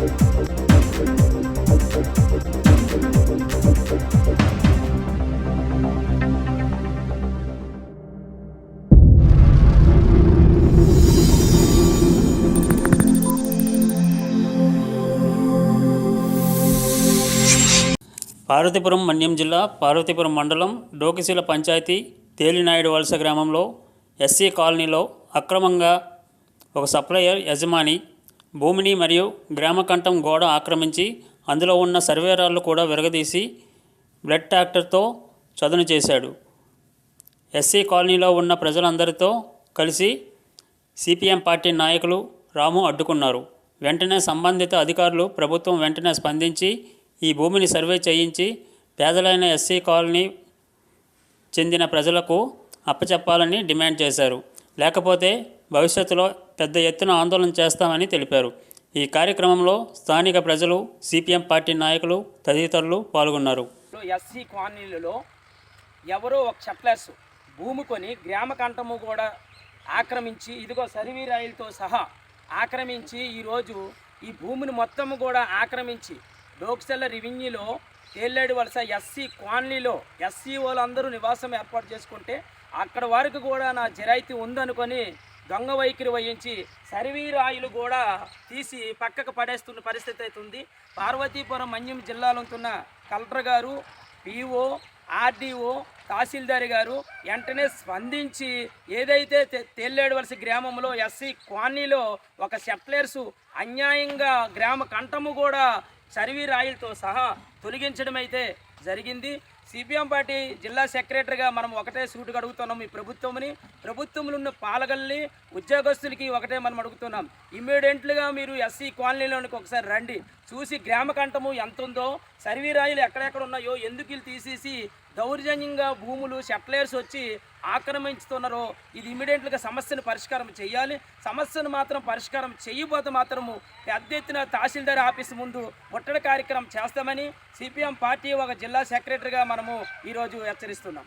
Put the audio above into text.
పార్వతీపురం మన్యం జిల్లా పార్వతీపురం మండలం డోకిశీల పంచాయతీ తేలినాయుడు వలస గ్రామంలో ఎస్సీ కాలనీలో అక్రమంగా ఒక సప్లయర్ యజమాని భూమిని మరియు గ్రామకంఠం గోడ ఆక్రమించి అందులో ఉన్న సర్వేరాళ్ళు కూడా విరగదీసి బ్లడ్ ట్రాక్టర్తో చదును చేశాడు. ఎస్సీ కాలనీలో ఉన్న ప్రజలందరితో కలిసి సిపిఎం పార్టీ నాయకులు రాము అడ్డుకున్నారు. వెంటనే సంబంధిత అధికారులు ప్రభుత్వం వెంటనే స్పందించి ఈ భూమిని సర్వే చేయించి పేదలైన ఎస్సీ కాలనీ చెందిన ప్రజలకు అప్పచెప్పాలని డిమాండ్ చేశారు. లేకపోతే భవిష్యత్తులో పెద్ద ఎత్తున ఆందోళన చేస్తామని తెలిపారు. ఈ కార్యక్రమంలో స్థానిక ప్రజలు సిపిఎం పార్టీ నాయకులు తదితరులు పాల్గొన్నారు. ఎస్సీ కాలనీలలో ఎవరో ఒక షట్లర్స్ భూమి కొని గ్రామ కంఠము కూడా ఆక్రమించి ఇదిగో సరివీరాయిలతో సహా ఆక్రమించి ఈరోజు ఈ భూమిని మొత్తము కూడా ఆక్రమించి డోక్సెల్ల రెవెన్యూలో తేలేడు వలస ఎస్సీ కాలనీలో ఎస్సీ వాళ్ళందరూ నివాసం ఏర్పాటు చేసుకుంటే అక్కడ వరకు కూడా నా జరాయితీ ఉందనుకొని దొంగ వైఖరి వహించి సర్వీరాయులు కూడా తీసి పక్కకు పడేస్తున్న పరిస్థితి అవుతుంది పార్వతీపురం మన్యం జిల్లాలో ఉంటున్న కలెక్టర్ గారు పిఓ ఆర్డీఓ తహసీల్దార్ గారు వెంటనే స్పందించి ఏదైతే తేలేడవలసి గ్రామంలో ఎస్సీ కాలనీలో ఒక సెటిలర్స్ అన్యాయంగా గ్రామ కంఠము కూడా సర్వీరాయిలతో సహా తొలగించడం అయితే జరిగింది. సిపిఎం పార్టీ జిల్లా సెక్రటరీగా మనం ఒకటే సూటుగా అడుగుతున్నాం ఈ ప్రభుత్వంని ప్రభుత్వంలో ఉన్న పాలగల్ని ఉద్యోగస్తులకి ఒకటే మనం అడుగుతున్నాం. ఇమ్మీడియట్లుగా మీరు ఎస్సీ కాలనీలోనికి ఒకసారి రండి. చూసి గ్రామ కంఠము ఎంత ఉందో సర్వీరాయిలు ఎక్కడెక్కడ ఉన్నాయో ఎందుకు వీళ్ళు తీసేసి దౌర్జన్యంగా భూములు సెటిలర్స్ వచ్చి ఆక్రమించుతున్నారో ఇది ఇమీడియట్గా సమస్యను పరిష్కారం చేయాలి. సమస్యను మాత్రం పరిష్కారం చేయబోతే మాత్రము పెద్ద ఎత్తున తహసీల్దార్ ఆఫీస్ ముందు ముట్టడి కార్యక్రమం చేస్తామని సిపిఎం పార్టీ ఒక జిల్లా సెక్రటరీగా మనము ఈరోజు హెచ్చరిస్తున్నాం.